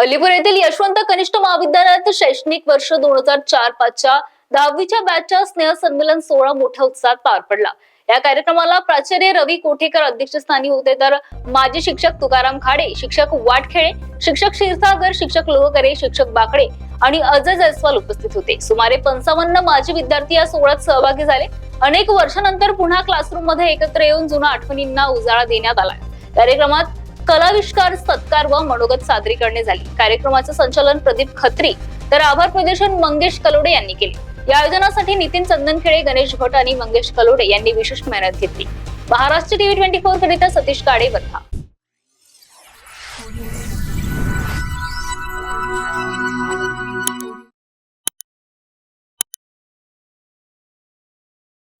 अलीपूर येथील यशवंत कनिष्ठ महाविद्यालयात शैक्षणिक वर्ष दोन हजार चार पाचच्या दहावीच्या बॅचच्या स्नेह संमेलन सोहळा मोठ्या उत्साहात पार पडला. या कार्यक्रमाला प्राचार्य रवी कोठेकर अध्यक्षस्थानी होते तर माजी शिक्षक तुकाराम खाडे शिक्षक वाटखेळे शिक्षक क्षीरसागर शिक्षक लोहकरे शिक्षक बाकडे आणि अजय जयस्वाल उपस्थित होते. सुमारे पंचावन्न माजी विद्यार्थी या सोहळ्यात सहभागी झाले. अनेक वर्षानंतर पुन्हा क्लासरूममध्ये एकत्र येऊन जुन्या आठवणींना उजाळा देण्यात आला. कार्यक्रमात कलाविष्कार सत्कार व मनोगत सादरीकरणे झाली. कार्यक्रमाचं संचालन प्रदीप खत्री तर आभार प्रदर्शन मंगेश कलोडे यांनी केले. या आयोजनासाठी नितीन चंदनखेडे गणेश भट आणि मंगेश कलोडे यांनी विशेष मेहनत घेतली. महाराष्ट्र टीव्ही ट्वेंटी फोर करिता सतीश काडे वर्धा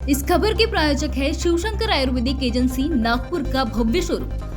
इस खबर के प्रायोजक है शिवशंकर आयुर्वेदिक एजेंसी नागपुर का भव्य शोरूम।